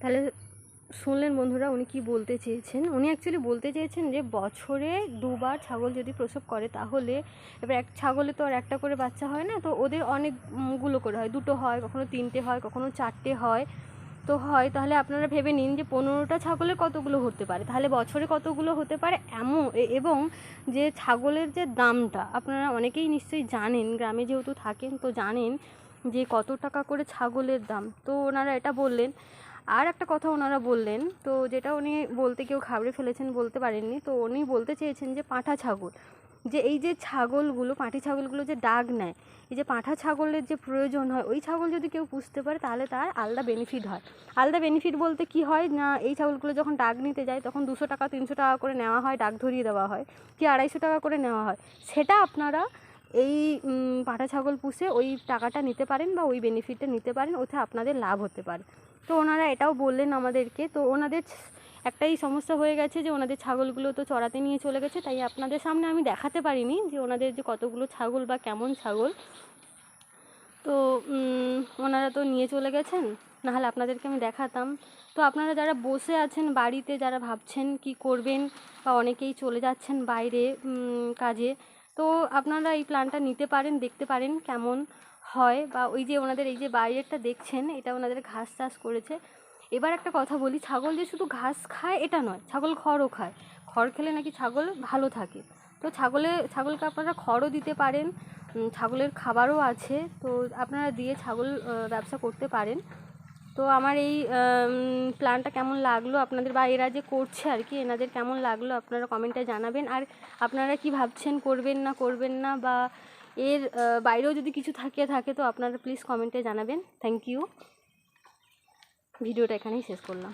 তাহলে শুনলেন বন্ধুরা উনি কি বলতে চেয়েছেন? উনি অ্যাকচুয়ালি বলতে চেয়েছেন যে বছরে দুবার ছাগল যদি প্রসব করে তাহলে এবার এক ছাগলে তো আর একটা করে বাচ্চা হয় না, তো ওদের অনেকগুলো করে হয়। দুটো হয়, কখনো তিনটে হয়, কখনো চারটে হয়। তো হয়, তাহলে আপনারা ভেবে নিন যে পনেরোটা ছাগলের কতগুলো হতে পারে। তাহলে বছরে কতগুলো হতে পারে এমন এবং যে ছাগলের যে দামটা, আপনারা অনেকেই নিশ্চয়ই জানেন, গ্রামে যেহেতু থাকেন তো জানেন যে কত টাকা করে ছাগলের দাম। তো ওনারা এটা বললেন আর একটা কথা ওনারা বললেন, তো যেটা উনি বলতে কেউ খাবড়ে ফেলেছেন বলতে পারেননি, তো উনি বলতে চেয়েছেন যে পাঁঠা ছাগল, যে এই যে ছাগলগুলো, পাঁঠি ছাগলগুলো যে ডাক নেয়, এই যে পাঁঠা ছাগলের যে প্রয়োজন হয়, ওই ছাগল যদি কেউ পুষতে পারে তাহলে তার আলাদা বেনিফিট হয়। আলাদা বেনিফিট বলতে কি হয় না, এই ছাগলগুলো যখন ডাক নিতে যায় তখন দুশো টাকা, তিনশো টাকা করে নেওয়া হয়, ডাক ধরিয়ে দেওয়া হয়, কি আড়াইশো টাকা করে নেওয়া হয়, সেটা আপনারা এই পাঁঠা ছাগল পুষে ওই টাকাটা নিতে পারেন বা ওই বেনিফিটটা নিতে পারেন, ওতে আপনাদের লাভ হতে পারে। তো ওনারা এটাও বললেন আমাদেরকে, তো ওনাদের একটাই সমস্যা হয়ে গেছে যে ওনাদের ছাগলগুলো তো চড়াতে নিয়ে চলে গেছে, তাই আপনাদের সামনে আমি দেখাতে পারিনি যে ওনাদের যে কতগুলো ছাগল বা কেমন ছাগল। তো ওনারা তো নিয়ে চলে গেছেন, নাহলে আপনাদেরকে আমি দেখাতাম। তো আপনারা যারা বসে আছেন বাড়িতে, যারা ভাবছেন কি করবেন বা অনেকেই চলে যাচ্ছেন বাইরে কাজে তো আপনারা এই প্ল্যানটা নিতে পারেন, দেখতে পারেন কেমন হয় বা ওই যে ওনাদের এই যে বাইরেরটা দেখছেন, এটা ওনাদের ঘাস চাষ করেছে। এবার একটা কথা বলি, ছাগল যে শুধু ঘাস খায়, এটা নয়, ছাগল খড়ও খায়। খড় খেলে নাকি ছাগল ভালো থাকে। তো ছাগলে, ছাগলকে আপনারা খড়ও দিতে পারেন ছাগলের খাবারও আছে। তো আপনারা দিয়ে ছাগল ব্যবসা করতে পারেন। তো আমার এই প্ল্যানটা কেমন লাগল? আপনাদের বা এরা যে করছে আর কি, এনাদের কেমন লাগল? আপনারা কমেন্টে জানাবেন। আর আপনারা কি ভাবছেন, করবেন না করবেন না? বা এর বাইরেও যদি কিছু থাকে থাকে তো আপনারা প্লিজ কমেন্টে জানাবেন। থ্যাংক ইউ ভিডিওটা এখানেই শেষ করলাম।